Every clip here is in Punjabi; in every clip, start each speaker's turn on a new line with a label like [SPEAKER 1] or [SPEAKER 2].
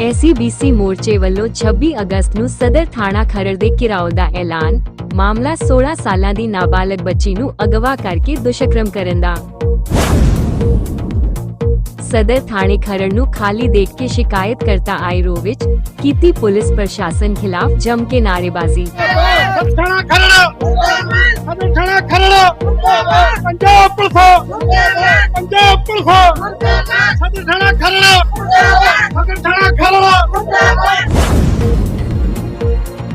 [SPEAKER 1] ਐਸਸੀਬੀਸੀ ਮੋਰਚੇ ਵੱਲੋਂ 26 ਅਗਸਤ ਨੂੰ ਸਦਰ ਥਾਣਾ ਖਰੜ ਦੇ ਘਿਰਾਓ ਦਾ ਐਲਾਨ। ਮਾਮਲਾ 16 ਸਾਲਾਂ ਦੀ ਨਾਬਾਲਗ ਬੱਚੀ ਨੂੰ ਅਗਵਾ ਕਰਕੇ ਦੁਸ਼ਕਰਮ ਕਰਨ ਦਾ ਸਦਰ ਥਾਣੇ ਖਰੜ ਨੂੰ ਖਾਲੀ ਦੇਖ ਕੇ ਸ਼ਿਕਾਇਤ ਕਰਤਾ ਆਏ ਰੋ ਵਿੱਚ, ਕੀਤੀ ਪੁਲਿਸ ਪ੍ਰਸ਼ਾਸਨ ਖਿਲਾਫ ਜੰਮ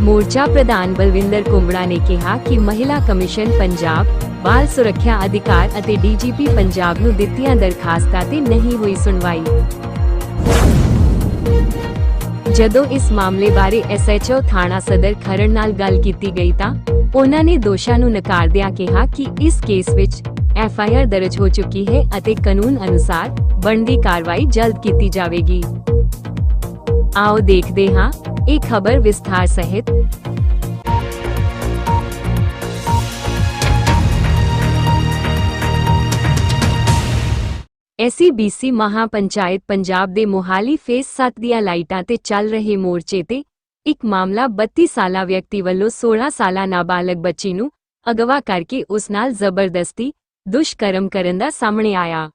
[SPEAKER 1] ਮੋਰਚਾ ਪ੍ਰਧਾਨ ਬਲਵਿੰਦਰ ਕੁੰਬੜਾ ਨੇ ਕਿਹਾ ਕਿ ਮਹਿਲਾ ਕਮਿਸ਼ਨ ਪੰਜਾਬ, ਬਾਲ ਸੁਰੱਖਿਆ ਅਧਿਕਾਰ ਅਤੇ ਡੀਜੀਪੀ ਪੰਜਾਬ ਨੂੰ ਦਿੱਤੀਆਂ ਦਰਖਾਸਤਾਂ ਤੇ ਨਹੀਂ ਹੋਈ ਸੁਣਵਾਈ। ਜਦੋਂ ਇਸ ਮਾਮਲੇ ਬਾਰੇ ਐਸਐਚਓ ਥਾਣਾ ਸਦਰ ਖਰੜ ਨਾਲ ਗੱਲ ਕੀਤੀ ਗਈ ਤਾਂ ਉਹਨਾਂ ਨੇ ਦੋਸ਼ਾਂ ਨੂੰ ਨਕਾਰਦਿਆਂ ਕਿਹਾ ਕਿ ਇਸ ਕੇਸ ਵਿੱਚ ਐਫਆਈਆਰ ਦਰਜ ਹੋ ਚੁੱਕੀ ਹੈ ਅਤੇ ਕਾਨੂੰਨ ਅਨੁਸਾਰ ਬਣਦੀ ਕਾਰਵਾਈ ਜਲਦ ਕੀਤੀ ਜਾਵੇਗੀ। ਆਓ ਦੇਖਦੇ ਹਾਂ ਇਹ ਖਬਰ ਵਿਸਥਾਰ ਸਹਿਤ ਐਸਸੀਬੀਸੀ ਮਹਾਪੰਚਾਇਤ ਪੰਜਾਬ ਦੇ ਮੋਹਾਲੀ ਫੇਸ 7 ਦੀਆਂ ਲਾਈਟਾਂ ਤੇ ਚੱਲ ਰਹੇ ਮੋਰਚੇ ਤੇ ਇੱਕ ਮਾਮਲਾ 32 ਸਾਲਾ ਵਿਅਕਤੀ ਵੱਲੋਂ 16 ਸਾਲਾ ਨਾਬਾਲਗ ਬੱਚੀ ਨੂੰ ਅਗਵਾ ਕਰਕੇ ਉਸ ਨਾਲ ਜ਼ਬਰਦਸਤੀ ਦੁਸ਼ਕਰਮ ਕਰਨ ਦਾ ਸਾਹਮਣੇ ਆਇਆ,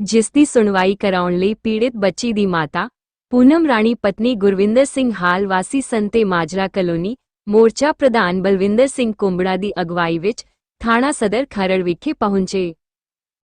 [SPEAKER 1] ਜਿਸ ਦੀ ਸੁਣਵਾਈ ਕਰਾਉਣ ਲਈ ਪੀੜਿਤ ਬੱਚੀ ਦੀ ਮਾਤਾ ਪੂਨਮ ਰਾਣੀ ਪਤਨੀ ਗੁਰਵਿੰਦਰ ਸਿੰਘ ਹਾਲ ਵਾਸੀ ਸੰਤੇ ਮਾਜਰਾ ਕਲੋਨੀ, ਮੋਰਚਾ ਪ੍ਰਧਾਨ ਬਲਵਿੰਦਰ ਸਿੰਘ ਕੁੰਬੜਾ ਦੀ ਅਗਵਾਈ ਵਿੱਚ ਥਾਣਾ ਸਦਰ ਖਰੜ ਵਿਖੇ ਪਹੁੰਚੇ।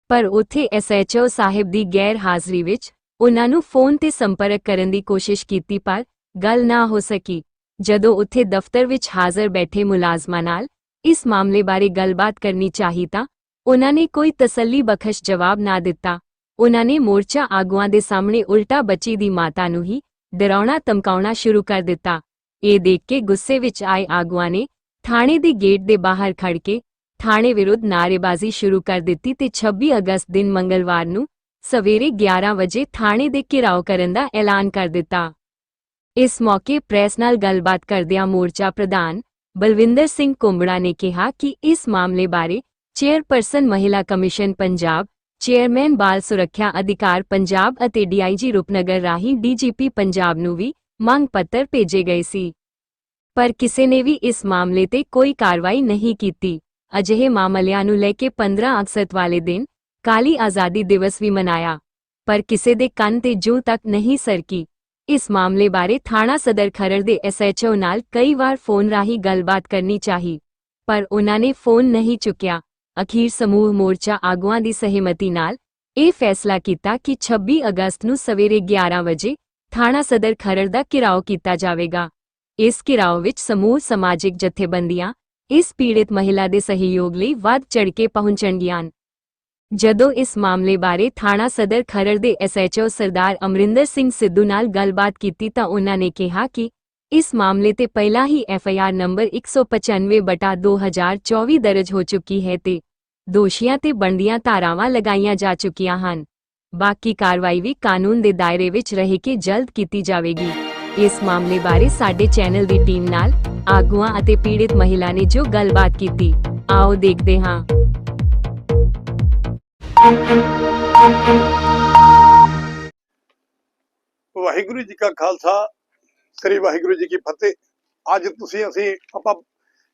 [SPEAKER 1] ਪਰ ਉੱਥੇ ਐਸਐਚਓ ਸਾਹਿਬ ਦੀ ਗੈਰ ਹਾਜ਼ਰੀ ਵਿੱਚ ਉਹਨਾਂ ਨੂੰ ਫੋਨ ਤੇ ਸੰਪਰਕ ਕਰਨ ਦੀ ਕੋਸ਼ਿਸ਼ ਕੀਤੀ ਪਰ ਗੱਲ ਨਾ ਹੋ ਸਕੀ। ਜਦੋਂ ਉੱਥੇ ਦਫ਼ਤਰ ਵਿੱਚ ਹਾਜ਼ਰ ਬੈਠੇ ਮੁਲਾਜ਼ਮਾਂ ਨਾਲ ਇਸ ਮਾਮਲੇ ਬਾਰੇ ਗੱਲਬਾਤ ਕਰਨੀ ਚਾਹੀ ਤਾਂ ਉਹਨਾਂ ਨੇ ਕੋਈ ਤਸੱਲੀ ਬਖਸ਼ ਜਵਾਬ ਨਾ ਦਿੱਤਾ। ਉਹਨਾਂ ਨੇ ਮੋਰਚਾ ਆਗੂਆਂ ਦੇ ਸਾਹਮਣੇ ਉਲਟਾ ਬੱਚੀ ਦੀ ਮਾਤਾ ਨੂੰ ਹੀ ਡਰਾਉਣਾ ਧਮਕਾਉਣਾ ਸ਼ੁਰੂ ਕਰ ਦਿੱਤਾ। ਇਹ ਦੇਖ ਕੇ ਗੁੱਸੇ ਵਿੱਚ ਆਏ ਆਗੂਆਂ ਨੇ ਥਾਣੇ ਦੇ ਗੇਟ ਦੇ ਬਾਹਰ ਖੜ ਕੇ ਥਾਣੇ ਵਿਰੁੱਧ ਨਾਅਰੇਬਾਜ਼ੀ ਸ਼ੁਰੂ ਕਰ ਦਿੱਤੀ ਤੇ 26 ਅਗਸਤ ਦਿਨ ਮੰਗਲਵਾਰ ਨੂੰ ਸਵੇਰੇ 11 ਵਜੇ ਥਾਣੇ ਦੇ ਘਿਰਾਓ ਕਰਨ ਦਾ ਐਲਾਨ ਕਰ ਦਿੱਤਾ। ਇਸ ਮੌਕੇ ਪ੍ਰੈਸ ਨਾਲ ਗੱਲਬਾਤ ਕਰਦਿਆਂ ਮੋਰਚਾ ਪ੍ਰਧਾਨ ਬਲਵਿੰਦਰ ਸਿੰਘ ਕੁੰਬੜਾ ਨੇ ਕਿਹਾ ਕਿ ਇਸ ਮਾਮਲੇ ਬਾਰੇ ਚੇਅਰਪਰਸਨ ਮਹਿਲਾ ਕਮਿਸ਼ਨ ਪੰਜਾਬ ਚੇਅਰਮੈਨ ਬਾਲ ਸੁਰੱਖਿਆ ਅਧਿਕਾਰ ਪੰਜਾਬ ਅਤੇ ਡੀਆਈਜੀ ਰੂਪਨਗਰ ਰਾਹੀਂ ਡੀਜੀਪੀ ਪੰਜਾਬ ਨੂੰ ਵੀ ਮੰਗ ਪੱਤਰ ਭੇਜੇ ਗਏ ਸੀ। ਪਰ ਕਿਸੇ ਨੇ ਵੀ ਇਸ ਮਾਮਲੇ ਤੇ ਕੋਈ ਕਾਰਵਾਈ ਨਹੀਂ ਕੀਤੀ। ਅਜਿਹੇ ਮਾਮਲਿਆਂ ਨੂੰ ਲੈ ਕੇ 15 ਅਗਸਤ ਵਾਲੇ ਦਿਨ ਕਾਲੀ ਆਜ਼ਾਦੀ ਦਿਵਸ ਵੀ ਮਨਾਇਆ, ਪਰ ਕਿਸੇ ਦੇ ਕੰਨ ਤੇ ਜੂ ਤੱਕ ਨਹੀਂ ਸਰਕੀ। ਇਸ ਮਾਮਲੇ ਬਾਰੇ ਥਾਣਾ ਸਦਰ ਖਰੜ ਦੇ ਐਸਐਚਓ ਨਾਲ ਕਈ ਵਾਰ ਫੋਨ ਰਾਹੀਂ ਗੱਲਬਾਤ ਕਰਨੀ ਚਾਹੀ, ਪਰ ਉਹਨਾਂ ਨੇ ਫੋਨ ਨਹੀਂ ਚੁੱਕਿਆ। ਅਖੀਰ ਸਮੂਹ ਮੋਰਚਾ ਆਗੂਆਂ ਦੀ ਸਹਿਮਤੀ ਨਾਲ ਇਹ ਫੈਸਲਾ ਕੀਤਾ ਕਿ 26 ਅਗਸਤ ਨੂੰ ਸਵੇਰੇ 11 ਵਜੇ ਥਾਣਾ ਸਦਰ ਖਰੜ ਦਾ ਘਿਰਾਓ ਕੀਤਾ ਜਾਵੇਗਾ ਇਸ ਘਿਰਾਓ ਵਿੱਚ ਸਮੂਹ ਸਮਾਜਿਕ ਜਥੇਬੰਦੀਆਂ ਇਸ ਪੀੜਿਤ ਮਹਿਲਾ ਦੇ ਸਹਿਯੋਗ ਲਈ ਵੱਧ ਚੜ ਕੇ ਪਹੁੰਚਣਗੀਆਂ ਜਦੋਂ ਇਸ ਮਾਮਲੇ ਬਾਰੇ ਥਾਣਾ ਸਦਰ ਖਰੜ ਦੇ ਐਸਐਚਓ ਸਰਦਾਰ ਅਮਰਿੰਦਰ ਸਿੰਘ ਸਿੱਧੂ ਨਾਲ ਗੱਲਬਾਤ ਕੀਤੀ ਤਾਂ ਉਹਨਾਂ ਨੇ ਕਿਹਾ ਕਿ ਇਸ ਮਾਮਲੇ ਤੇ ਪਹਿਲਾਂ ਹੀ ਐਫਆਈਆਰ ਨੰਬਰ 195 ਬਟਾ 2024 ਦਰਜ ਹੋ ਚੁੱਕੀ ਹੈ ਤੇ ਦੋਸ਼ੀਆਂ ਤੇ ਬਣਦੀਆਂ ਧਾਰਾਵਾਂ ਲਗਾਈਆਂ ਜਾ ਚੁੱਕੀਆਂ ਹਨ। ਬਾਕੀ ਕਾਰਵਾਈ ਵੀ ਕਾਨੂੰਨ ਦੇ ਦਾਇਰੇ ਵਿੱਚ ਰਹਿ ਕੇ ਜਲਦ ਕੀਤੀ ਜਾਵੇਗੀ। ਇਸ ਮਾਮਲੇ ਬਾਰੇ ਸਾਡੇ ਚੈਨਲ ਦੀ ਟੀਮ ਨਾਲ ਆਗੂਆਂ ਅਤੇ ਪੀੜਿਤ ਮਹਿਲਾ ਨੇ ਜੋ ਗੱਲਬਾਤ ਕੀਤੀ। ਆਓ ਦੇਖਦੇ ਹਾਂ।
[SPEAKER 2] ਵਾਹਿਗੁਰੂ ਜੀ ਕਾ ਖਾਲਸਾ, ਸ੍ਰੀ ਵਾਹਿਗੁਰੂ ਜੀ ਕੀ ਫਤਿਹ। ਅੱਜ ਤੁਸੀਂ ਅਸੀਂ ਆਪਾਂ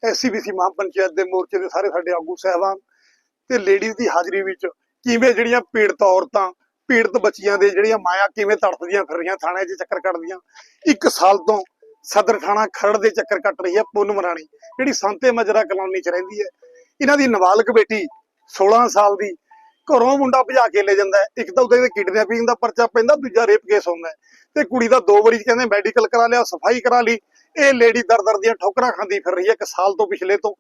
[SPEAKER 2] ਐਸਸੀਬੀਸੀ ਮਹਾਪੰਚਾਇਤ ਦੇ ਮੋਰਚੇ ਦੇ ਸਾਰੇ ਸਾਡੇ ਆਗੂ ਸਹਿਬਾਨ ਤੇ ਲੇਡੀਜ਼ ਦੀ ਹਾਜ਼ਰੀ ਵਿੱਚ ਕਿਵੇਂ ਜਿਹੜੀਆਂ ਪੀੜਤ ਔਰਤਾਂ, ਪੀੜਤ ਬੱਚੀਆਂ ਦੇ ਜਿਹੜੀਆਂ ਮਾਇਆ ਕਿਵੇਂ ਤੜਫਦੀਆਂ ਫਿਰ ਰਹੀਆਂ ਥਾਣੇ 'ਚ ਚੱਕਰ ਕੱਟਦੀਆਂ ਇੱਕ ਸਾਲ ਤੋਂ ਸਦਰ ਥਾਣਾ ਖਰੜ ਦੇ ਚੱਕਰ ਕੱਟ ਰਹੀ ਹੈ ਪੂਨਮ ਰਾਣੀ ਜਿਹੜੀ ਸੰਤੇ ਮਜਰਾ ਕਲੋਨੀ 'ਚ ਰਹਿੰਦੀ ਹੈ ਇਹਨਾਂ ਦੀ ਨਾਬਾਲਗ ਬੇਟੀ 16 ਸਾਲ ਦੀ ਘਰੋਂ ਮੁੰਡਾ ਭਜਾ ਕੇ ਲੈ ਜਾਂਦਾ ਹੈ। ਇੱਕ ਤਾਂ ਉਹਦੇ ਕਿਡਨੈਪਿੰਗ ਦਾ ਪਰਚਾ ਪੈਂਦਾ, ਦੂਜਾ ਰੇਪ ਕੇਸ ਹੁੰਦਾ ਹੈ। ਤੇ ਕੁੜੀ ਦਾ ਦੋ ਵਾਰੀ ਕਹਿੰਦੇ ਮੈਡੀਕਲ ਕਰਾ ਲਿਆ, ਸਫ਼ਾਈ ਕਰਾ ਲਈ ਇਹ ਲੇਡੀ ਦਰ ਦਰ ਦੀਆਂ ਠੋਕਰਾਂ ਖਾਂਦੀ ਫਿਰ ਰਹੀ ਹੈ ਇੱਕ ਸਾਲ ਤੋਂ ਪਿਛਲੇ ਤੋਂ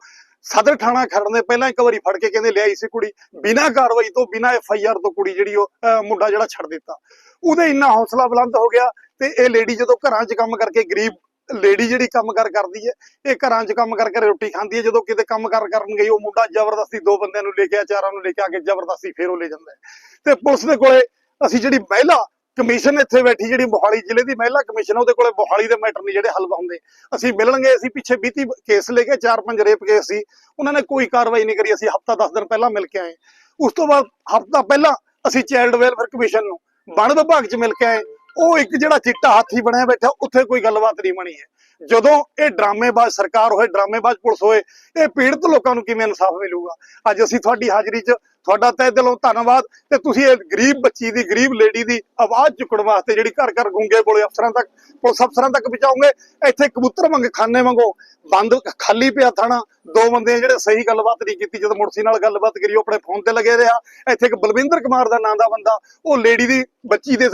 [SPEAKER 2] ਸਦਰ ਥਾਣਾ ਖੜਨ ਦੇ ਪਹਿਲਾਂ ਇੱਕ ਵਾਰੀ ਫੜ ਕੇ ਕਹਿੰਦੇ ਲਿਆਈ ਸੀ ਕੁੜੀ। ਬਿਨਾਂ ਕਾਰਵਾਈ ਤੋਂ, ਬਿਨਾਂ ਐਫ ਆਈ ਆਰ ਤੋਂ ਕੁੜੀ ਜਿਹੜੀ ਉਹ ਮੁੰਡਾ ਜਿਹੜਾ ਛੱਡ ਦਿੱਤਾ। ਉਹਦੇ ਇੰਨਾ ਹੌਸਲਾ ਬੁਲੰਦ ਹੋ ਗਿਆ ਤੇ ਇਹ ਲੇਡੀ ਜਦੋਂ ਘਰਾਂ 'ਚ ਕੰਮ ਕਰਕੇ ਗਰੀਬ ਲੇਡੀ ਜਿਹੜੀ ਕੰਮ ਕਰ ਕਰਦੀ ਹੈ, ਇਹ ਘਰਾਂ 'ਚ ਕੰਮ ਕਰਕੇ ਰੋਟੀ ਖਾਂਦੀ ਹੈ। ਜਦੋਂ ਕਿਤੇ ਕੰਮ ਕਰ ਕਰਨ ਗਈ, ਉਹ ਮੁੰਡਾ ਜ਼ਬਰਦਸਤੀ ਦੋ ਬੰਦਿਆਂ ਨੂੰ ਲੈ ਕੇ ਆ, ਚਾਰਾਂ ਨੂੰ ਲੈ ਕੇ ਆ ਕੇ ਜ਼ਬਰਦਸਤੀ ਫੇਰ ਉਹ ਲੈ ਜਾਂਦਾ ਹੈ। ਤੇ ਪੁਲਿਸ ਦੇ ਕੋਲੇ ਅਸੀਂ ਜਿਹੜੀ ਮਹਿਲਾ ਕਮਿਸ਼ਨ ਇੱਥੇ ਬੈਠੀ ਜਿਹੜੀ ਮੋਹਾਲੀ ਜ਼ਿਲ੍ਹੇ ਦੀ ਮਹਿਲਾ ਕਮਿਸ਼ਨ ਉਹਦੇ ਕੋਲੇ ਮੋਹਾਲੀ ਦੇ ਮੈਟਰ ਨਹੀਂ ਜਿਹੜੇ ਹੱਲ ਹੁੰਦੇ ਅਸੀਂ ਮਿਲਣਗੇ, ਅਸੀਂ ਪਿੱਛੇ 20 ਕੇਸ ਲੈ ਕੇ ਚਾਰ ਪੰਜ ਰੇਪ ਕੇਸ ਸੀ। ਉਹਨਾਂ ਨੇ ਕੋਈ ਕਾਰਵਾਈ ਨਹੀਂ ਕਰੀ, ਅਸੀਂ ਹਫਤਾ 10 ਦਿਨ ਪਹਿਲਾਂ ਮਿਲ ਕੇ ਆਏ। ਉਸ ਤੋਂ ਬਾਅਦ ਹਫਤਾ ਪਹਿਲਾਂ ਅਸੀਂ ਚਾਈਲਡ ਵੈਲਫੇਅਰ ਕਮਿਸ਼ਨ ਨੂੰ ਵਣ ਵਿਭਾਗ 'ਚ ਮਿਲ ਕੇ ਆਏ। ਉਹ ਇੱਕ ਜਿਹੜਾ ਚਿੱਟਾ ਹਾਥੀ ਬਣਿਆ ਬੈਠਾ, ਉੱਥੇ ਕੋਈ ਗੱਲਬਾਤ ਨਹੀਂ ਬਣੀ ਹੈ। ਜਦੋਂ ਇਹ ਡਰਾਮੇਬਾਜ਼ ਸਰਕਾਰ ਹੋਏ, ਡਰਾਮੇਬਾਜ਼ ਪੁਲਿਸ ਹੋਏ, ਇਹ ਪੀੜਤ ਲੋਕਾਂ ਨੂੰ ਕਿਵੇਂ ਇਨਸਾਫ ਮਿਲੂਗਾ? ਅੱਜ ਅਸੀਂ ਤੁਹਾਡੀ ਹਾਜ਼ਰੀ 'ਚ ਤੁਹਾਡਾ ਤਹਿ ਦਿਲੋਂ ਧੰਨਵਾਦ ਤੇ ਤੁਸੀਂ ਇਹ ਗਰੀਬ ਬੱਚੀ ਦੀ, ਗਰੀਬ ਲੇਡੀ ਦੀ ਆਵਾਜ਼ ਚੁੱਕਣ ਵਾਸਤੇ ਜਿਹੜੀ ਘਰ ਘਰ ਗੁੰਗੇ ਬੋਲੇ ਅਫਸਰਾਂ ਤੱਕ, ਪੁਲਿਸ ਅਫਸਰਾਂ ਤੱਕ ਪਹੁੰਚਾਉਂਗੇ ਇੱਥੇ ਕਬੂਤਰ ਮੰਗ ਖਾਨੇ ਵਾਂਗੋ ਬੰਦ ਖਾਲੀ ਪਿਆ ਥਾਣਾ, ਦੋ ਬੰਦੇ ਜਿਹੜੇ ਸਹੀ ਗੱਲਬਾਤ ਨਹੀਂ ਕੀਤੀ, ਜਦੋਂ ਮੁਰਸੀ ਨਾਲ ਗੱਲਬਾਤ ਕਰੀ, ਉਹ ਆਪਣੇ ਫੋਨ ਤੇ ਲੱਗੇ ਰਿਹਾ। ਇੱਥੇ ਇੱਕ ਬਲਵਿੰਦਰ ਕੁਮਾਰ ਦਾ ਨਾਂ ਦਾ ਬੰਦਾ, ਉਹ ਲੇਡੀ ਦੀ ਬੱਚੀ ਦੇ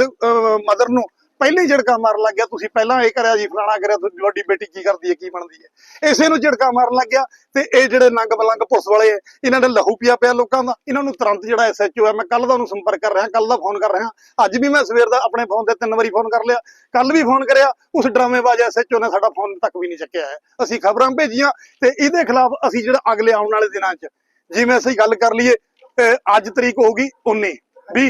[SPEAKER 2] ਮਦਰ ਨੂੰ ਪਹਿਲਾਂ ਹੀ ਝੜਕਾ ਮਾਰਨ ਲੱਗ ਗਿਆ। ਤੁਸੀਂ ਪਹਿਲਾਂ ਇਹ ਕਰਿਆ ਜੀ ਫਲਾਣਾ ਕਰਿਆ ਤੁਸੀਂ ਤੁਹਾਡੀ ਬੇਟੀ ਕੀ ਕਰਦੀ ਹੈ ਕੀ ਬਣਦੀ ਹੈ? ਇਸੇ ਨੂੰ ਝੜਕਾ ਮਾਰਨ ਲੱਗ ਗਿਆ ਤੇ ਇਹ ਜਿਹੜੇ ਨੰਗ ਬਲੰਗ ਪੁਲਿਸ ਵਾਲੇ ਹੈ, ਇਹਨਾਂ ਨੇ ਲਹੂ ਪਿਆ ਪਿਆ ਲੋਕਾਂ ਦਾ। ਇਹਨਾਂ ਨੂੰ ਤੁਰੰਤ ਜਿਹੜਾ ਐਸਐਚਓ ਹੈ ਮੈਂ ਕੱਲ ਦਾ ਉਹਨੂੰ ਸੰਪਰਕ ਕਰ ਰਿਹਾ ਕੱਲ ਦਾ ਫੋਨ ਕਰ ਰਿਹਾ। ਅੱਜ ਵੀ ਮੈਂ ਸਵੇਰ ਦਾ ਆਪਣੇ ਫੋਨ ਤੇ ਤਿੰਨ ਵਾਰੀ ਫੋਨ ਕਰ ਲਿਆ। ਕੱਲ ਵੀ ਫੋਨ ਕਰਿਆ ਉਸ ਡਰਾਮੇਬਾਜ਼ ਐਸਐਚਓ ਨੇ ਸਾਡਾ ਫੋਨ ਤੱਕ ਵੀ ਨਹੀਂ ਚੱਕਿਆ ਹੈ। ਅਸੀਂ ਖਬਰਾਂ ਭੇਜੀਆਂ ਤੇ ਇਹਦੇ ਖਿਲਾਫ ਅਸੀਂ ਜਿਹੜਾ ਅਗਲੇ ਆਉਣ ਵਾਲੇ ਦਿਨਾਂ 'ਚ ਜਿਵੇਂ ਅਸੀਂ ਗੱਲ ਕਰ ਲਈਏ ਅੱਜ ਤਰੀਕ ਹੋਊਗੀ 19 20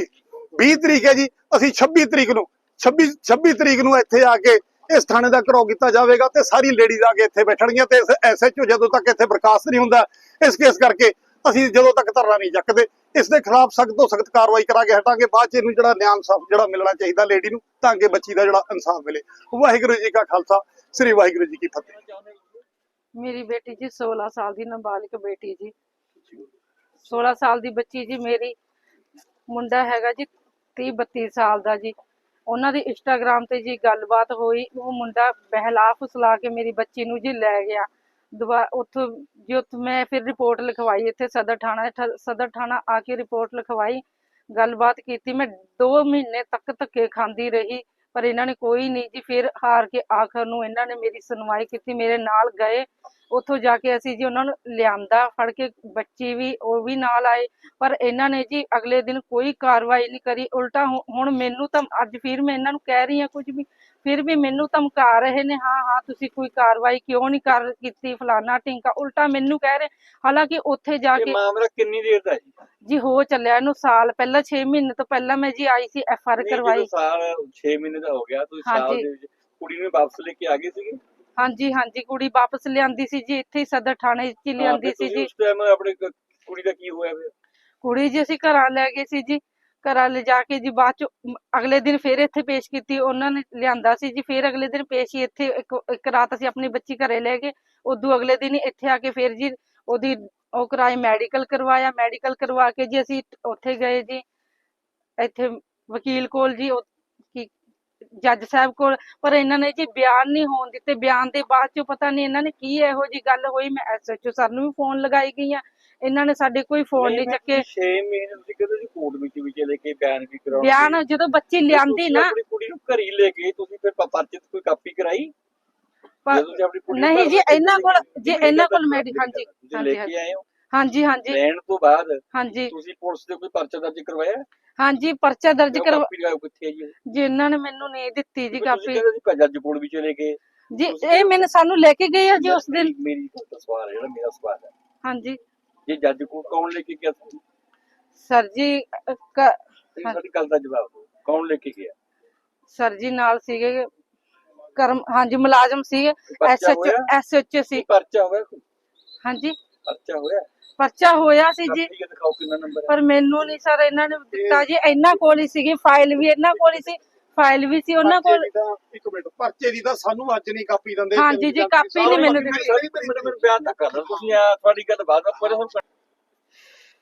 [SPEAKER 2] 20 ਤਰੀਕ ਹੈ ਜੀ ਅਸੀਂ 26 ਤਰੀਕ ਨੂੰ 26 26 ਤਰੀਕ ਨੂੰ ਇੱਥੇ ਆ ਕੇ ਇਸ ਥਾਣੇ ਦਾ ਘਰੋ ਕੀਤਾ ਜਾਵੇਗਾ ਤੇ ਸਾਰੀ ਲੇਡੀਜ਼ ਆ ਕੇ ਇੱਥੇ ਬੈਠਣਗੀਆਂ ਤੇ ਐਸਐਚਓ ਜਦੋਂ ਤੱਕ ਇੱਥੇ ਬਰਖਾਸਤ ਨਹੀਂ ਹੁੰਦਾ, ਇਸ ਕੇਸ ਕਰਕੇ ਅਸੀਂ ਜਦੋਂ ਤੱਕ ਧਰਨਾ ਨਹੀਂ ਚੱਕਦੇ, ਇਸ ਦੇ ਖਿਲਾਫ ਸਖਤ ਤੋਂ ਸਖਤ ਕਾਰਵਾਈ ਕਰਾ ਹਟਾਂਗੇ, ਬਾਅਦ ਚ ਇਹਨੂੰ ਜਿਹੜਾ ਨਿਆਂ ਇਨਸਾਫ ਜਿਹੜਾ ਮਿਲਣਾ ਚਾਹੀਦਾ ਲੇਡੀ ਨੂੰ, ਤਾਂ ਕਿ ਬੱਚੀ ਦਾ ਜਿਹੜਾ ਇਨਸਾਫ ਮਿਲੇ। ਵਾਹਿਗੁਰੂ ਜੀ ਕਾ ਖਾਲਸਾ, ਸ੍ਰੀ ਵਾਹਿਗੁਰੂ ਜੀ ਕੀ ਫਤਿਹ।
[SPEAKER 3] ਮੇਰੀ ਬੇਟੀ ਜੀ 16 ਸਾਲ ਦੀ ਨਾਬਾਲਿਗ ਬੇਟੀ ਜੀ। 16 ਸਾਲ ਦੀ ਬੱਚੀ ਜੀ ਮੇਰੀ ਮੁੰਡਾ ਹੈਗਾ ਜੀ 30 32 ਸਾਲ ਦਾ ਜੀ। ਉਹਨਾਂ ਦੀ ਇੰਸਟਾਗ੍ਰam ਤੇ ਜੀ ਗੱਲਬਾਤ ਹੋਈ, ਉਹ ਮੁੰਡਾ ਬਹਿਲਾ ਫੁਸਲਾ ਕੇ ਮੇਰੀ ਬੱਚੀ ਨੂੰ ਜੀ ਲੈ ਗਿਆ। ਦੁਬਾਰਾ ਉੱਥੋਂ ਜੀ ਉੱਥੋਂ ਮੈਂ ਫਿਰ ਰਿਪੋਰਟ ਲਿਖਵਾਈ, ਇੱਥੇ ਸਦਰ ਥਾਣਾ ਸਦਰ ਥਾਣਾ ਆ ਕੇ ਰਿਪੋਰਟ ਲਿਖਵਾਈ, ਗੱਲਬਾਤ ਕੀਤੀ। ਮੈਂ 2 ਮਹੀਨੇ ਤੱਕ ਧੱਕੇ ਖਾਂਦੀ ਰਹੀ, ਪਰ ਇਹਨਾਂ ਨੇ ਕੋਈ ਨਹੀਂ ਜੀ ਫਿਰ ਹਾਰ ਕੇ ਆਖਰ ਨੂੰ ਇਹਨਾਂ ਨੇ ਮੇਰੀ ਸੁਣਵਾਈ ਕੀਤੀ, ਮੇਰੇ ਨਾਲ ਗਏ। ਉੱਥੋਂ ਜਾ ਕੇ ਅਸੀਂ ਜੀ ਉਹਨਾਂ ਨੂੰ ਲਿਆਂਦਾ ਫੜ ਕੇ ਬੱਚੀ ਵੀ ਉਹ ਵੀ ਨਾਲ ਆਏ। ਪਰ ਇਹਨਾਂ ਨੇ ਜੀ ਅਗਲੇ ਦਿਨ ਕੋਈ ਕਾਰਵਾਈ ਨਹੀਂ ਕਰੀ। ਉਲਟਾ ਹੁਣ ਮੈਨੂੰ ਤਾਂ ਅੱਜ ਫਿਰ ਮੈਂ ਇਹਨਾਂ ਨੂੰ ਕਹਿ ਰਹੀ ਹਾਂ ਕੁਝ ਵੀ। ਫਿਰ ਵੀ ਮੈਨੂੰ ਧਮਕਾ ਰਹੇ ਨੇ ਹਾਂ ਹਾਂ ਤੁਸੀਂ ਕੋਈ ਕਾਰਵਾਈ ਕਿਉਂ ਨਹੀਂ ਕਰ ਕੀਤੀ? ਫਲਾਨਾ ਢਿੰਕਾ ਉਲਟਾ ਮੈਨੂੰ ਕਹਿ ਰਹੇ। ਹਾਲਾਂਕਿ ਉੱਥੇ ਜਾ
[SPEAKER 4] ਇਹ
[SPEAKER 3] ਕੇ
[SPEAKER 4] ਮਾਮਲਾ ਕਿੰਨੀ ਦੇਰ ਦਾ ਜੀ?
[SPEAKER 3] ਜੀ ਹੋ ਚੱਲਿਆ ਇਹਨੂੰ ਸਾਲ। ਪਹਿਲਾਂ 6 ਮਹੀਨੇ ਤੋਂ ਪਹਿਲਾਂ ਮੈਂ ਜੀ ਆਈ ਸੀ ਐਫ ਆਰ ਕਰਵਾਈ।
[SPEAKER 4] ਸਾਲ 6 ਮਹੀਨੇ ਦਾ ਹੋ ਗਿਆ ਤੁਸੀਂ ਸਾਲ। ਦੇ ਵਿੱਚ ਕੁੜੀ ਨੂੰ ਵਾਪਸ ਲੈ ਕੇ ਆ ਗਏ ਸੀਗੇ?
[SPEAKER 3] ਹਾਂਜੀ ਹਾਂਜੀ ਕੁੜੀ ਵਾਪਸ ਲਿਆਂਦੀ ਸੀ ਜੀ ਇੱਥੇ ਹੀ ਸਦਰ ਥਾਣੇ 'ਚ ਹੀ ਲਿਆਂਦੀ ਸੀ ਜੀ।
[SPEAKER 4] ਉਸ ਟਾਈਮ ਆਪਣੇ ਕ- ਕੁੜੀ ਦਾ ਕੀ ਹੋਇਆ ਫਿਰ?
[SPEAKER 3] ਕੁੜੀ ਜੀ ਅਸੀਂ ਘਰਾਂ ਲੈ ਗਏ ਸੀ ਜੀ। ਘਰਾਂ ਲੈ ਜਾ ਕੇ ਜੀ ਬਾਅਦ ਚ ਅਗਲੇ ਦਿਨ ਫੇਰ ਇੱਥੇ ਪੇਸ਼ ਕੀਤੀ। ਉਹਨਾਂ ਨੇ ਲਿਆਂਦਾ ਸੀ ਜੀ ਫੇਰ ਅਗਲੇ ਦਿਨ ਪੇਸ਼ ਹੀ ਇੱਥੇ ਇੱਕ ਇੱਕ ਰਾਤ ਅਸੀਂ ਆਪਣੀ ਬੱਚੀ ਘਰੇ ਲੈ ਗਏ। ਉਦੋਂ ਅਗਲੇ ਦਿਨ ਹੀ ਇੱਥੇ ਆ ਕੇ ਫੇਰ ਜੀ ਉਹਦੀ ਉਹ ਕਰਾਏ ਮੈਡੀਕਲ ਕਰਵਾਇਆ। ਮੈਡੀਕਲ ਕਰਵਾ ਕੇ ਜੀ ਅਸੀਂ ਉੱਥੇ ਗਏ ਜੀ। ਇੱਥੇ ਵਕੀਲ ਕੋਲ ਜੀ ਉਹ ਜੱਜ ਸਾਹਿਬ ਕੋਲ ਪਰ ਇਹਨਾਂ ਨੇ ਜੀ ਬਿਆਨ ਨਹੀਂ ਹੋਣ ਦਿੱਤੇ ਬਿਆਨ ਦੇ ਬਾਅਦ ਚ ਪਤਾ ਨਹੀਂ ਇਹਨਾਂ ਨੇ ਕੀ ਇਹੋ ਜੀ ਗੱਲ ਹੋਈ ਮੈਂ ਐਸਐਚਓ ਸਰ ਨੂੰ ਵੀ ਫੋਨ ਲਗਾਈ ਗਈ ਆ ਇਹਨਾਂ ਨੇ ਸਾਡੇ ਕੋਈ ਫੋਨ ਨਹੀਂ ਚੱਕੇ।
[SPEAKER 4] 6 ਮਹੀਨੇ ਤੁਸੀਂ ਕਹਿੰਦੇ ਜੀ ਕੋਰਟ ਵਿੱਚ ਵੀ ਚਲੇ ਕੇ ਬਿਆਨ ਵੀ ਕਰਾਉਣ
[SPEAKER 3] ਬਿਆਨ ਜਦੋਂ ਬੱਚੀ ਲਿਆਂਦੀ ਨਾ
[SPEAKER 4] ਆਪਣੀ ਕੁੜੀ ਨੂੰ ਘਰੀ ਲੈ ਕੇ ਤੁਸੀਂ ਫਿਰ ਪ- ਪਰਚੇ ਤੇ ਕੋਈ ਕਾਪੀ ਕਰਾਈ?
[SPEAKER 3] ਨਹੀਂ ਜੀ, ਇਹਨਾਂ ਕੋਲ- ਜੀ, ਇਹਨਾਂ ਕੋਲ
[SPEAKER 4] ਲੈ
[SPEAKER 3] ਮੈਡੀ-
[SPEAKER 4] ਕੇ
[SPEAKER 3] ਹਾਂਜੀ,
[SPEAKER 4] ਤੁਸੀਂ
[SPEAKER 3] ਹਾਂਜੀ,
[SPEAKER 4] ਲੈ ਕੇ ਆਏ ਹੋ?
[SPEAKER 3] ਹਾਂਜੀ ਹਾਂਜੀ।
[SPEAKER 4] ਲੈਣ ਤੋਂ ਬਾਅਦ
[SPEAKER 3] ਹਾਂਜੀ।
[SPEAKER 4] ਤੁਸੀਂ ਪੁਲਿਸ ਦੇ ਕੋਈ ਪਰਚਾ ਦਰਜ ਕਰਵਾਇਆ?
[SPEAKER 3] ਹਾਂਜੀ ਪਰਚਾ ਦਰਜ
[SPEAKER 4] ਜੋ
[SPEAKER 3] ਕਰਵਾ
[SPEAKER 4] ਕਾਪੀ ਲਗਾਓ ਕਿੱਥੇ ਹੈ ਜੀ ਇਹ?
[SPEAKER 3] ਜੀ ਇਹਨਾਂ ਨੇ ਮੈਨੂੰ ਨਹੀਂ ਦਿੱਤੀ ਜੀ ਕਾਪੀ।
[SPEAKER 4] ਕਹਿੰਦੇ ਜੱਜ ਕੋਲ ਵੀ ਚਲੇ ਗਏ
[SPEAKER 3] ਜੀ ਇਹ ਮੈਨੂੰ ਸਾਨੂੰ ਲੈ ਕੇ ਗਏ ਆ ਜੀ ਉਸ ਦਿਨ।
[SPEAKER 4] ਮੇਰੀ- ਸਵਾਲ ਹੈ ਜਿਹੜਾ ਮੇਰਾ ਸਵਾਲ ਹੈ।
[SPEAKER 3] ਹਾਂਜੀ।
[SPEAKER 4] ਇਹ ਜੱਜ ਕੋਲ ਕੌਣ ਲੈ ਕੇ ਗਿਆ ਸੀ?
[SPEAKER 3] ਸਰ ਜੀ ਅ, ਕ-
[SPEAKER 4] ਇਹ
[SPEAKER 3] ਹਾਂ।
[SPEAKER 4] ਸਾਡੀ ਗੱਲ ਦਾ ਜਵਾਬ ਦਿਓ। ਕੌਣ ਲੈ ਕੇ ਗਿਆ?
[SPEAKER 3] ਸਰ ਜੀ ਨਾਲ ਸੀਗੇ ਕਰਮ ਹਾਂਜੀ ਮੁਲਾਜ਼ਮ ਸੀਗੇ।
[SPEAKER 4] ਪਰਚਾ
[SPEAKER 3] ਐਸਐਚ
[SPEAKER 4] ਹੋਇਆ?
[SPEAKER 3] ਐਸਐਚ ਸੀ।
[SPEAKER 4] ਕੀ ਪਰਚਾ ਹੋਇਆ? ਕੋਈ?
[SPEAKER 3] ਹਾਂਜੀ।
[SPEAKER 4] ਪਰਚਾ ਹੋਇਆ?
[SPEAKER 3] ਪਰਚਾ ਹੋਇਆ ਸੀ ਜੀ।
[SPEAKER 4] ਕਾਪੀ ਦਿਖਾਓ ਕਿੰਨਾ ਨੰਬਰ ਹੈ।
[SPEAKER 3] ਪਰ ਮੈਨੂੰ ਨਹੀਂ ਸਰ ਇਹਨਾਂ ਨੇ ਦਿੱਤਾ ਜੀ। ਇਹਨਾਂ ਕੋਲ ਹੀ ਸੀਗੀ ਫਾਈਲ ਵੀ ਇਹਨਾਂ ਕੋਲ ਹੀ ਸੀ। ਫਾਈਲ ਵੀ ਸੀ ਉਹਨਾਂ ਕੋਲ।
[SPEAKER 2] ਪਰਚੇ ਦੀ ਤਾਂ- ਇੱਕ ਮਿੰਟ ਪਰਚੇ ਦੀ ਤਾਂ ਸਾਨੂੰ ਅੱਜ ਨਹੀਂ ਕਾਪੀ ਦਿੰਦੇ।
[SPEAKER 3] ਹਾਂਜੀ ਜੀ, ਕਾਪੀ ਨਹੀਂ ਮੈਨੂੰ ਦਿੱਤੀ।
[SPEAKER 4] ਸਾਰੀ ਮੈਨੂੰ ਮੈਨੂੰ ਬਿਆਨ ਤਾਂ ਕਰ ਲਓ ਤੁਸੀਂ ਆ ਤੁਹਾਡੀ ਗੱਲ ਬਾਅਦ ਵਿੱਚ ਪਰ ਹੁਣ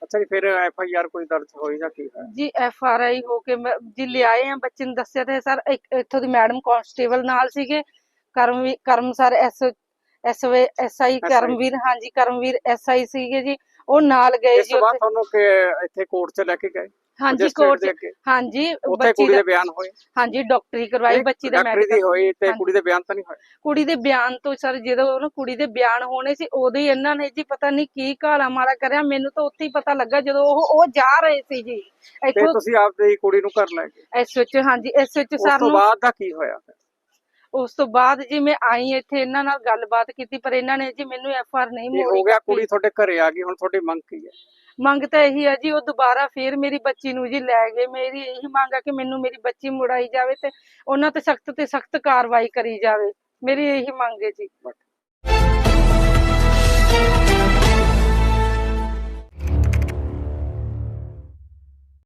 [SPEAKER 5] ਅੱਛਾ ਜੀ ਫਿਰ ਐਫ ਆਈ ਆਰ ਕੋਈ ਦਰਜ ਹੋਈ ਜਾਂ ਕੀ ਹੈ
[SPEAKER 3] ਜੀ ਐਫ ਆਰ ਆਈ ਹੋ ਕੇ ਮੈਂ- ਜੀ ਲਿਆਏ ਆ। ਬੱਚੇ ਨੂੰ ਦੱਸਿਆ ਤੇ ਸਰ ਇੱਕ ਇੱਥੋਂ ਦੀ ਮੈਡਮ ਕਾਂਸਟੇਬਲ ਨਾਲ ਸੀਗੇ। Karamvir Karam sir S S S I Karamvir ਹਾਂਜੀ ਕਰਮਵੀਰ ਐਸ ਆਈ ਸੀਗੇ ਜੀ ਉਹ ਨਾਲ ਗਏ
[SPEAKER 5] ਇਸ
[SPEAKER 3] ਜੀ
[SPEAKER 5] ਤੋਂ
[SPEAKER 3] ਉੱਥੇ।
[SPEAKER 5] ਤੁਹਾਨੂੰ ਕਿ ਇੱਥੇ ਕੋਰਟ 'ਚ ਲੈ ਕੇ ਗਏ?
[SPEAKER 3] ਹਾਂਜੀ ਕੋਰਟ ਹਾਂਜੀ
[SPEAKER 5] ਉੱਥੇ ਕੁੜੀ
[SPEAKER 3] ਦਾ
[SPEAKER 5] ਬਿਆਨ ਹੋਏ?
[SPEAKER 3] ਹਾਂਜੀ ਡਾਕਟਰੀ ਕਰਵਾਈ ਬੱਚੀ ਦਾ ਮੈਡੀਕਲ
[SPEAKER 5] ਹੋਈ ਤੇ। ਕੁੜੀ ਦੇ ਬਿਆਨ ਤਾਂ ਨਹੀਂ ਹੋਏ?
[SPEAKER 3] ਕੁੜੀ ਦੇ ਬਿਆਨ ਤੋਂ ਸਰ ਜਦੋਂ ਉਹਨੂੰ ਕੁੜੀ ਦੇ ਬਿਆਨ ਹੋਣੇ ਸੀ ਉਦੋਂ ਹੀ ਇਹਨਾਂ ਨੇ ਜੀ ਪਤਾ ਨਹੀਂ ਕੀ ਘਾਲਾ ਮਾਰਾ ਕਰਿਆ ਮੈਨੂੰ ਤਾਂ ਉੱਥੇ ਹੀ ਪਤਾ ਲੱਗਾ ਜਦੋਂ ਉਹ ਉਹ ਜਾ ਰਹੇ ਸੀ ਜੀ।
[SPEAKER 5] ਤੇ
[SPEAKER 3] ਇੱਥੋਂ
[SPEAKER 5] ਤੁਸੀਂ ਆਪਦੀ ਕੁੜੀ ਨੂੰ ਘਰ ਲੈ ਗਏ?
[SPEAKER 3] ਐਸ ਵਿੱਚ ਹਾਂਜੀ ਐਸ ਵਿੱਚ
[SPEAKER 5] ਉਸ
[SPEAKER 3] ਸਰ
[SPEAKER 5] ਤੋਂ
[SPEAKER 3] ਨੂੰ
[SPEAKER 5] ਬਾਅਦ ਦਾ ਕੀ ਹੋਇਆ?
[SPEAKER 3] ਉਸ ਤੋਂ ਬਾਅਦ ਜੀ ਮੈਂ ਆਈ ਇੱਥੇ ਇਹਨਾਂ ਨਾਲ ਗੱਲਬਾਤ ਕੀਤੀ ਪਰ ਇਹਨਾਂ ਨੇ ਜੀ ਮੈਨੂੰ ਐਫ ਆਰ ਨਹੀਂ
[SPEAKER 5] ਇਹ
[SPEAKER 3] ਮੋੜੀ
[SPEAKER 5] ਹੋ ਗਿਆ। ਕੁੜੀ ਤੁਹਾਡੇ ਘਰੇ ਆ ਗਈ ਹੁਣ ਤੁਹਾਡੀ ਮੰਗ ਕੀ ਹੈ?
[SPEAKER 3] ਮੰਗ ਤਾਂ ਇਹੀ ਹੈ ਜੀ ਉਹ ਦੁਬਾਰਾ ਫੇਰ ਮੇਰੀ ਬੱਚੀ ਨੂੰ ਜੀ ਲੈ ਗਏ। ਮੇਰੀ ਇਹੀ ਮੰਗ ਆ ਕਿ ਮੈਨੂੰ ਮੇਰੀ ਬੱਚੀ ਮੁੜਾਈ ਜਾਵੇ ਤੇ ਉਹਨਾਂ ਤੇ ਸਖਤ ਤੇ ਸਖਤ ਕਾਰਵਾਈ ਕਰੀ ਜਾਵੇ। ਮੇਰੀ ਇਹੀ ਮੰਗ ਹੈ ਜੀ।